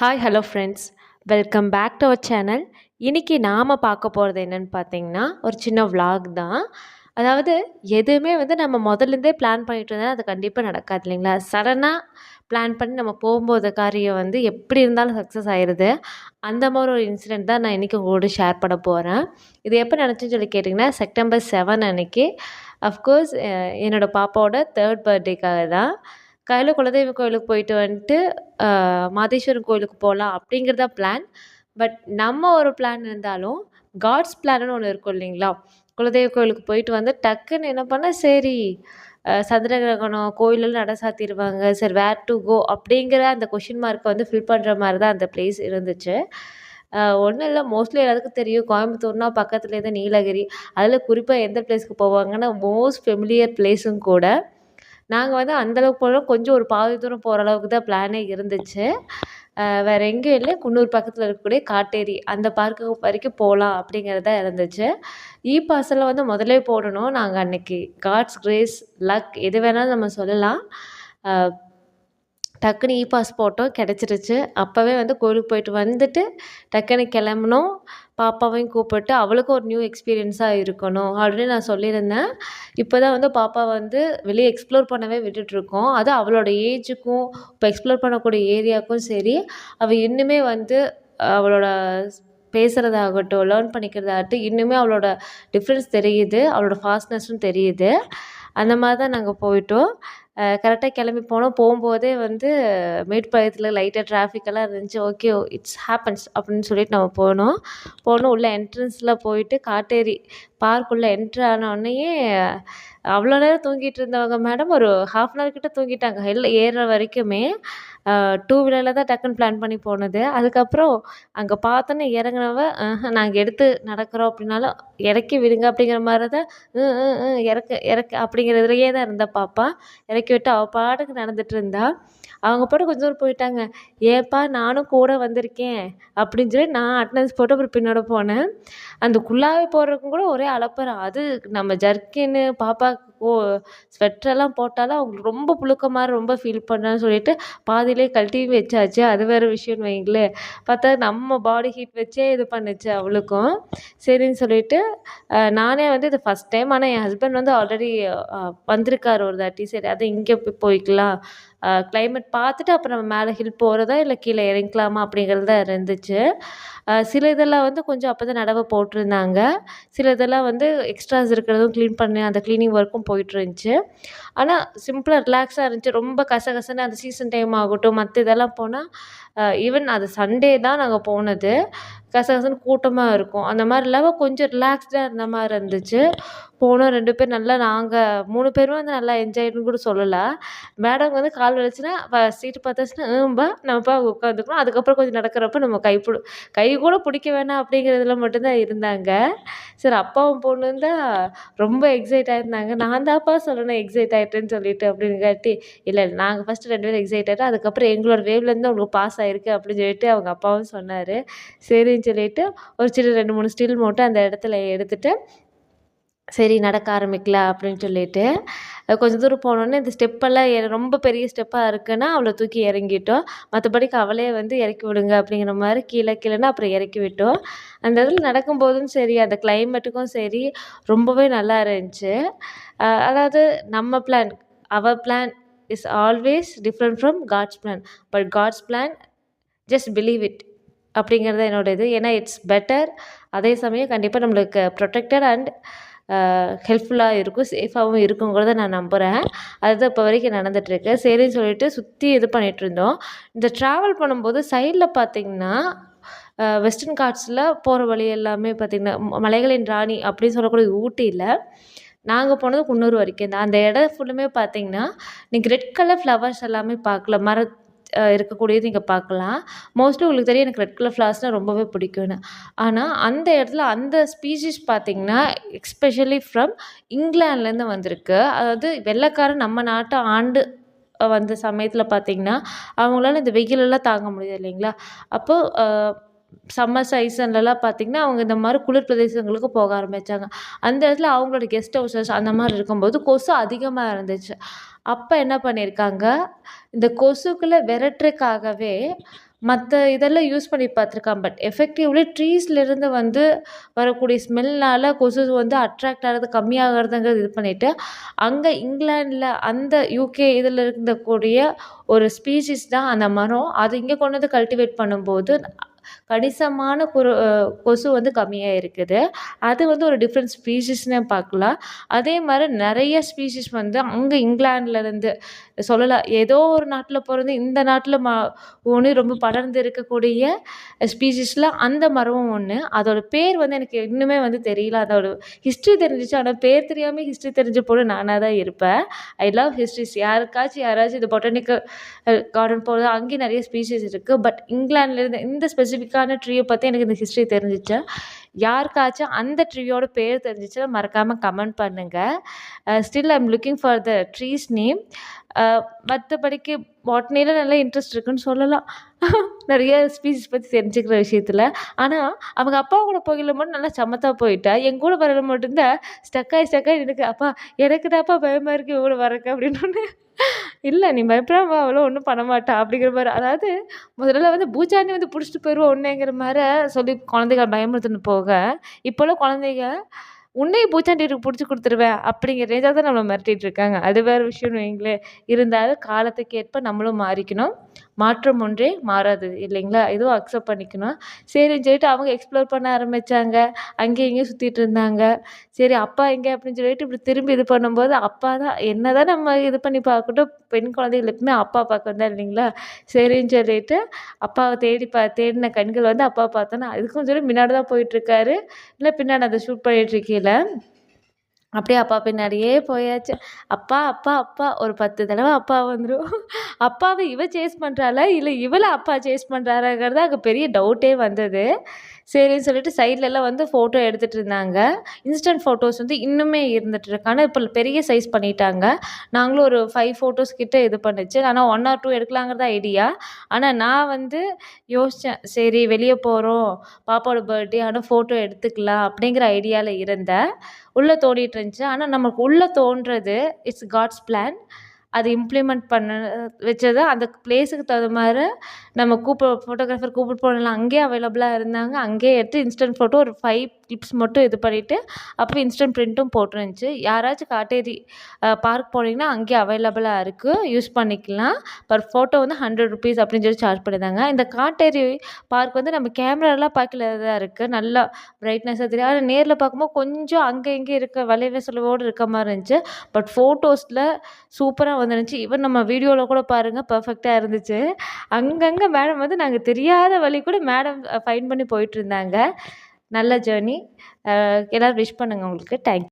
Hi hello friends welcome back to our channel இன்றைக்கி நாம் பார்க்க போகிறது என்னென்னு பார்த்தீங்கன்னா ஒரு சின்ன vlog தான். அதாவது எதுவுமே வந்து நம்ம முதல்லேருந்தே பிளான் பண்ணிட்டு இருந்தால் அது கண்டிப்பாக நடக்காது இல்லைங்களா? சடனாக பிளான் பண்ணி நம்ம போகும்போது காரியம் வந்து எப்படி இருந்தாலும் சக்ஸஸ் ஆயிடுது அந்த மாதிரி ஒரு இன்சிடெண்ட் தான் நான் இன்றைக்கி உங்களோட ஷேர் பண்ண போகிறேன் இது எப்போ நினச்சின்னு சொல்லி கேட்டிங்கன்னா செப்டம்பர் செவன் அன்னைக்கு. அஃப்கோர்ஸ் என்னோடய பாப்பாவோட தேர்ட் பர்த்டேக்காக தான். காலையில் குலதெய்வ கோயிலுக்கு போயிட்டு வந்துட்டு மாதேஸ்வரன் கோயிலுக்கு போகலாம் அப்படிங்கிறது தான் பிளான் பட் நம்ம ஒரு பிளான் இருந்தாலும் காட்ஸ் பிளான்னு ஒன்று இருக்கும் இல்லைங்களா? குலதெய்வ கோயிலுக்கு போயிட்டு வந்து டக்குன்னு என்ன பண்ண சரி சந்திர கிரகணம் கோயிலெல்லாம் நட சாத்திடுவாங்க சரி வேர் டு கோ அப்படிங்கிற அந்த கொஷின் மார்க்கை வந்து ஃபில் பண்ணுற மாதிரி தான் அந்த பிளேஸ் இருந்துச்சு. ஒன்றும் இல்லை. மோஸ்ட்லி எல்லாத்துக்கும் தெரியும். கோயம்புத்தூர்னா பக்கத்துலேருந்து தான் நீலகிரி. அதில் குறிப்பாக எந்த பிளேஸ்க்கு போவாங்கன்னா மோஸ்ட் ஃபெமிலியர் பிளேஸும் கூட. நாங்கள் வந்து அந்தளவுக்கு போகல கொஞ்சம் ஒரு பாதி தூரம் போகிற அளவுக்கு தான் பிளானே இருந்துச்சு. வேறு எங்கேயும் இல்லை. குன்னூர் பக்கத்தில் இருக்கக்கூடிய காட்டேரி அந்த பார்க்கு வரைக்கும் போகலாம் அப்படிங்கிறது தான் இருந்துச்சு. இ பாஸில் வந்து முதலே போடணும். நாங்கள் அன்னைக்கு காட்ஸ் கிரேஸ் லக் எது வேணாலும் நம்ம சொல்லலாம். டக்குன்னு இ பாஸ் போட்டோம் கிடச்சிருச்சு. அப்போவே வந்து கோயிலுக்கு போயிட்டு வந்துட்டு டக்குன்னு கிளம்புனோம். பாப்பாவையும் கூப்பிட்டு அவளுக்கும் ஒரு நியூ எக்ஸ்பீரியன்ஸாக இருக்கணும். அப்படின்னு நான் சொல்லியிருந்தேன். இப்போ தான் வந்து பாப்பா வந்து வெளியே எக்ஸ்ப்ளோர் பண்ணவே விட்டுட்ருக்கோம் அது அவளோட ஏஜுக்கும் இப்போ எக்ஸ்ப்ளோர் பண்ணக்கூடிய ஏரியாவுக்கும் சரி அவள் இன்னுமே வந்து அவளோட பேசுகிறதாகட்டும் லேர்ன் பண்ணிக்கிறதாகட்டும் இன்னுமே அவளோட டிஃப்ரென்ஸ் தெரியுது. அவளோட ஃபாஸ்ட்னஸும் தெரியுது. அந்த மாதிரி தான் நாங்கள் போயிட்டோம். கரெக்டாக கிளம்பி போனோம். போகும்போதே வந்து மேட்டுப்பாளையத்தில் லைட்டாக டிராஃபிக்கெல்லாம் இருந்துச்சு. ஓகே இட்ஸ் ஹேப்பன்ஸ் அப்படின்னு சொல்லிட்டு நம்ம போனோம். போனோம். உள்ளே என்ட்ரன்ஸில் போயிட்டு காட்டேரி பார்க்குள்ளே என்ட்ரு ஆனோடனேயே அவ்வளோ நேரம் தூங்கிட்டு இருந்தவங்க மேடம் ஒரு ஹாஃப் அன் ஹவர் கிட்ட தூங்கிட்டாங்க. ஹில் ஏறுற வரைக்குமே டூ வீலரில் தான் டக்குன்னு பிளான் பண்ணி போனது. அதுக்கப்புறம் அங்கே பார்த்தோன்னே இறங்குனவ நாங்கள் எடுத்து நடக்கிறோம் அப்படின்னாலும் இறக்கி விடுங்க அப்படிங்கிற மாதிரி தான் "ம், ம், ம், அப்படிங்கிறதுலையே தான் இருந்தா பாப்பா. இறக்கி விட்டு அவள் பாட்டுக்கு நடந்துட்டு இருந்தா. அவங்க பாட்டு கொஞ்சம் தூரம் போயிட்டாங்க. ஏப்பா நானும் கூட வந்திருக்கேன் அப்படின்னு சொல்லி நான் அட்டனன்ஸ் போட்டு அப்புறம் பின்னோட போனேன். அந்த குல்லாவை போடுறதுக்கும் கூட ஒரே அலப்பறம் அது நம்ம ஜர்க்கின்னு பாப்பாவுக்கு ஓ ஸ்வெட்டரெல்லாம் போட்டாலும் அவங்களுக்கு ரொம்ப புழுக்க மாதிரி ரொம்ப ஃபீல் பண்ணான்னு சொல்லிட்டு பாதியிலே கழட்டி வச்சாச்சு. அது வேறு விஷயம்னு வைங்களேன். பார்த்தா நம்ம பாடி ஹீட் வச்சே இது பண்ணுச்சு அவளுக்கும். சரின்னு சொல்லிட்டு நானே வந்து இது ஃபஸ்ட் டைம் ஆனால் என் ஹஸ்பண்ட் வந்து ஆல்ரெடி வந்திருக்காரு ஒரு தாட்டி. சரி அது இங்கே போய் போய்க்கலாம். கிளைமேட் பார்த்துட்டு அப்புறம் நம்ம மேலே ஹில் போகிறதா இல்லை கீழே இறங்கிக்கலாமா அப்படிங்கிறது தான் இருந்துச்சு சில இதெல்லாம் வந்து கொஞ்சம் அப்போ தான் நடவை போட்டிருந்தாங்க. சில இதெல்லாம் வந்து எக்ஸ்ட்ராஸ் இருக்கிறதும் க்ளீன் பண்ணி அந்த க்ளீனிங் ஒர்க்கும் போயிட்டு இருந்துச்சு. ஆனால் சிம்பிளாக ரிலாக்ஸாக இருந்துச்சு. ரொம்ப கசகசன்னு அந்த சீசன் டைம் ஆகட்டும் மற்ற இதெல்லாம் போனால் ஈவன் அது சண்டே தான் நாங்கள் போனது. கசகசன்னு கூட்டமாக இருக்கும். அந்த மாதிரி இல்லாமல் கொஞ்சம் ரிலாக்ஸ்டாக இருந்த மாதிரி இருந்துச்சு. போனோம் ரெண்டு பேர் நல்லா நாங்கள் மூணு பேரும் வந்து நல்லா என்ஜாய்னு கூட சொல்லலை. மேடம் வந்து கால் வலிச்சுன்னா சீட்டு பார்த்தாச்சுன்னா "ம், நம்ம போய் உட்காந்துக்கணும் அதுக்கப்புறம் கொஞ்சம் நடக்கிறப்ப நம்ம கை பிடி கை கூட பிடிக்க வேணாம் அப்படிங்கிறதுல மட்டும்தான் இருந்தாங்க. சரி அப்பாவும் பொண்ணும் தான் ரொம்ப எக்ஸைட் ஆயிருந்தாங்க. நான் தான்ப்பா சொல்லணும் எக்ஸைட் ஆகிட்டேன்னு சொல்லிட்டு அப்படின்னு காட்டி இல்லை இல்லை நாங்கள் ஃபஸ்ட்டு ரெண்டு பேரும் எக்ஸைட் ஆகிட்டோம் அதுக்கப்புறம் எங்களோட வேவ்லேருந்து உங்களுக்கு பாஸ் ஆயிருக்கு அப்படின்னு சொல்லிட்டு அவங்க அப்பாவும் சொன்னார். சரின்னு சொல்லிட்டு ஒரு சின்ன ரெண்டு மூணு ஸ்டில் மட்டும் அந்த இடத்துல எடுத்துகிட்டு சரி நடக்க ஆரம்பிக்கலாம் அப்படின்னு சொல்லிட்டு கொஞ்சம் தூரம் போனோடனே இந்த ஸ்டெப்பெல்லாம் ரொம்ப பெரிய ஸ்டெப்பாக இருக்குன்னா அவளை தூக்கி இறங்கிட்டோம். மற்றபடிக்கு அவளே வந்து இறக்கி விடுங்க அப்படிங்கிற மாதிரி கீழே கீழேன்னா அப்புறம் இறக்கி விட்டோம். அந்த இதில் நடக்கும்போதும் சரி அந்த கிளைமேட்டுக்கும் சரி ரொம்பவே நல்லா இருந்துச்சு. அதாவது நம்ம plan our plan is always different from God's plan but God's plan just believe it அப்படிங்கிறது என்னோட இது ஏன்னா இட்ஸ் பெட்டர் அதே சமயம் கண்டிப்பாக நம்மளுக்கு ப்ரொடெக்டட் அண்ட் ஹெல்ப்ஃபுல்லாக இருக்கும் சேஃபாகவும் இருக்குங்கிறத நான் நம்புகிறேன் அதுதான் இப்போ வரைக்கும் நடந்துகிட்ருக்கு சரின்னு சொல்லிட்டு சுற்றி இது பண்ணிகிட்டு இருந்தோம். இந்த ட்ராவல் பண்ணும்போது சைடில் பார்த்தீங்கன்னா வெஸ்டர்ன் காட்ஸில் போகிற வழி எல்லாமே பார்த்திங்கன்னா மலைகளின் ராணி அப்படின்னு சொல்லக்கூடிய ஊட்டியில் நாங்கள் போனது குன்னூர் வரைக்கும் தான். அந்த இடம் ஃபுல்லுமே பார்த்தீங்கன்னா நீங்கள் ரெட் கலர் ஃப்ளவர்ஸ் எல்லாமே பார்க்கல மர இருக்கக்கூடியது நீங்கள் பார்க்கலாம் மோஸ்ட்லி உங்களுக்கு தெரியும் எனக்கு ரெட் கலர் ஃப்ளவர்ஸ்னால் ரொம்பவே பிடிக்கும்னு. ஆனால் அந்த இடத்துல அந்த ஸ்பீஷிஸ் பார்த்திங்கன்னா எக்ஸ்பெஷலி ஃப்ரம் இங்கிலாந்துலேருந்து வந்திருக்கு. அதாவது வெள்ளைக்காரன் நம்ம நாட்டை ஆண்டு வந்த சமயத்தில் பார்த்தீங்கன்னா அவங்களால இந்த வெயிலெல்லாம் தாங்க முடியாது இல்லைங்களா? அப்போது சம்மர் சீசன்லலாம் பார்த்திங்கன்னா அவங்க இந்த மாதிரி குளிர் பிரதேசங்களுக்கு போக ஆரம்பித்தாங்க அந்த இடத்துல அவங்களோட கெஸ்ட் ஹவுசஸ் அந்த மாதிரி இருக்கும்போது கொசு அதிகமாக இருந்துச்சு. அப்போ என்ன பண்ணியிருக்காங்க? இந்த கொசுக்களை விரட்டுறதுக்காகவே மற்ற இதெல்லாம் யூஸ் பண்ணி பார்த்துருக்கான் பட் எஃபெக்டிவ்லி ட்ரீஸ்லேருந்து வந்து வரக்கூடிய ஸ்மெல்னால் கொசு வந்து அட்ராக்ட் ஆகிறது கம்மியாகிறதுங்கிறது இது பண்ணிவிட்டு அங்கே இங்கிலாண்டில் அந்த யூகே இதில் இருந்தக்கூடிய ஒரு ஸ்பீஷிஸ் தான் அந்த மரம். அது இங்கே கொண்டு வந்து கல்டிவேட் பண்ணும்போது கணிசமான குரு கொசு வந்து கம்மியாக இருக்குது அது வந்து ஒரு டிஃப்ரெண்ட் ஸ்பீஷிஸ்னே பார்க்கலாம். அதே மாதிரி நிறைய ஸ்பீஷிஸ் வந்து அங்கே இங்கிலாந்துலேருந்து சொல்லலாம் ஏதோ ஒரு நாட்டில் பிறந்து இந்த நாட்டில் ம ஒன்று ரொம்ப படர்ந்து இருக்கக்கூடிய ஸ்பீஷிஸில் அந்த மரமும் ஒன்று அதோட பேர் வந்து எனக்கு இன்னுமே வந்து தெரியல. அதோட ஹிஸ்ட்ரி தெரிஞ்சிச்சு. ஆனால் பேர் தெரியாமல் ஹிஸ்ட்ரி தெரிஞ்ச பொண்ணு நானாக தான் இருப்பேன். ஐ லவ் ஹிஸ்ட்ரிஸ் யாருக்காச்சும் யாராச்சும் இந்த பொட்டானிக்கல் கார்டன் போகிறது அங்கேயும் நிறைய ஸ்பீஷிஸ் இருக்குது பட் இங்கிலாந்துலேருந்து இந்த ஸ்பெசிஃபிக்கான ட்ரீயை பற்றி எனக்கு இந்த ஹிஸ்ட்ரி தெரிஞ்சிச்சு? யாருக்காச்சும் அந்த ட்ரீயோட பேர் தெரிஞ்சிச்சுன்னா மறக்காமல் கமெண்ட் பண்ணுங்கள் still uh, I'm looking for the tree's name uh, மற்றபடிக்கு பாட்னியில் நல்லா இன்ட்ரெஸ்ட் இருக்குன்னு சொல்லலாம். நிறைய ஸ்பீசிஸ் பற்றி தெரிஞ்சுக்கிற விஷயத்தில். ஆனால் அவங்க அப்பா கூட போகல மட்டும் நல்லா சமத்தாக போயிட்டா. என் கூட வரல மட்டும்தான் ஸ்டக்காகி ஸ்டக்காகி எனக்கு அப்பா எனக்கு தான்ப்பா பயமாக இருக்குது இவ்வளோ வரக்கு அப்படின்னு. இல்லை நீ பயப்படாம அவ்வளோ ஒன்றும் பண்ண மாட்டா அப்படிங்கிற மாதிரி. அதாவது முதல்ல வந்து பூச்சாண்டி வந்து பிடிச்சிட்டு போயிடுவோம் ஒன்றுங்கிற மாதிரி சொல்லி குழந்தைகள் பயமுறுத்துன்னு போக இப்போல்லாம் குழந்தைங்க உன்னையும் பூச்சாண்டிக்கு பிடிச்சி கொடுத்துருவேன் அப்படிங்கிற ரேஞ்சாக தான் நம்மளை மிரட்டிகிட்டு இருக்காங்க. அது வேறு விஷயம்னு வைங்களேன். இருந்தாலும் காலத்துக்கு ஏற்ப நம்மளும் மாறிக்கணும். மாற்றம் ஒன்றே மாறாது இல்லைங்களா? இதுவும் அக்செப்ட் பண்ணிக்கணும். சரின்னு சொல்லிட்டு அவங்க எக்ஸ்ப்ளோர் பண்ண ஆரம்பித்தாங்க அங்கேயும் இங்கேயும் சுற்றிட்டு இருந்தாங்க. சரி அப்பா எங்கே அப்படின்னு சொல்லிட்டு இப்படி திரும்பி இது பண்ணும்போது அப்பா தான் என்ன தான் நம்ம இது பண்ணி பார்க்கட்டும் பெண் குழந்தைகள் எப்பவுமே அப்பா பார்க்க தான் இல்லைங்களா? சரின்னு சொல்லிட்டு அப்பாவை தேடி பா தேடின கண்கள் வந்து அப்பா பார்த்தோன்னா அதுக்கும் சொல்லி முன்னாடி தான் போயிட்டுருக்காரு இல்லை பின்னாடி அதை ஷூட் பண்ணிகிட்ருக்கையில் அப்படியே அப்பா பின்னாடியே போயாச்சு. அப்பா அப்பா அப்பா ஒரு பத்து தடவை அப்பா வந்துடும் அப்பாவை இவ சேஸ் பண்ணுறாளா இல்லை இவளை அப்பா சேஸ் பண்ணுறாராங்கிறது அங்கே பெரிய டவுட்டே வந்தது. சரின்னு சொல்லிட்டு சைட்லலாம் வந்து ஃபோட்டோ எடுத்துகிட்டு இருந்தாங்க. இன்ஸ்டன்ட் ஃபோட்டோஸ் வந்து இன்னுமே இருந்துகிட்டு இருக்கு. ஆனால் இப்போ பெரிய சைஸ் பண்ணிட்டாங்க. நாங்களும் ஒரு ஃபைவ் ஃபோட்டோஸ் கிட்டே இது பண்ணிச்சு. ஆனால் ஒன் ஆர் டூ எடுக்கலாங்கிறத ஐடியா ஆனால் நான் வந்து யோசித்தேன் சரி வெளியே போகிறோம் பாப்பாவோட பர்த்டே ஆனால் ஃபோட்டோ எடுத்துக்கலாம் அப்படிங்கிற ஐடியாவில் இருந்தேன். உள்ளே தோண்டிகிட்டு இருந்துச்சு. ஆனால் நமக்கு உள்ளே தோன்றது இட்ஸ் காட்ஸ் பிளான் அது இம்ப்ளிமெண்ட் பண்ண வச்சது. அந்த பிளேஸுக்கு தகுந்த மாதிரி நம்ம கூப்பிட ஃபோட்டோகிராஃபர் கூப்பிட்டு போனோம்ல அங்கேயே அவைலபிளாக இருந்தாங்க. அங்கேயே எடுத்து இன்ஸ்டன்ட் ஃபோட்டோ ஒரு ஃபைவ் கிளிப்ஸ் மட்டும் இது பண்ணிவிட்டு அப்போ இன்ஸ்டன்ட் பிரிண்ட்டும் போட்டுருந்துச்சு யாராச்சும் காட்டேரி பார்க் போனீங்கன்னா அங்கேயே அவைலபிளாக இருக்குது யூஸ் பண்ணிக்கலாம். பர் ஃபோட்டோ வந்து ஹண்ட்ரட் ருபீஸ் அப்படின்னு சொல்லி சார்ஜ் பண்ணியிருந்தாங்க. இந்த காட்டேரி பார்க் வந்து நம்ம கேமராலாம் பார்க்கல தான் இருக்குது நல்லா பிரைட்னஸாக தெரியும். ஆனால் நேரில் பார்க்கும்போது கொஞ்சம் அங்கே இங்கே இருக்க வளைவே செலவோடு இருக்க மாதிரி இருந்துச்சு. பட் ஃபோட்டோஸில் சூப்பராக வந்துருந்துச்சு. ஈவன் நம்ம வீடியோவில் கூட பாருங்கள் பர்ஃபெக்டாக இருந்துச்சு. அங்கங்கே மேடம் வந்து நாங்கள் தெரியாத வழி கூட மேடம் ஃபைன் பண்ணி போயிட்டுருந்தாங்க நல்ல ஜேர்னி எல்லோரும் விஷ் பண்ணுங்கள் உங்களுக்கு. தேங்க்யூ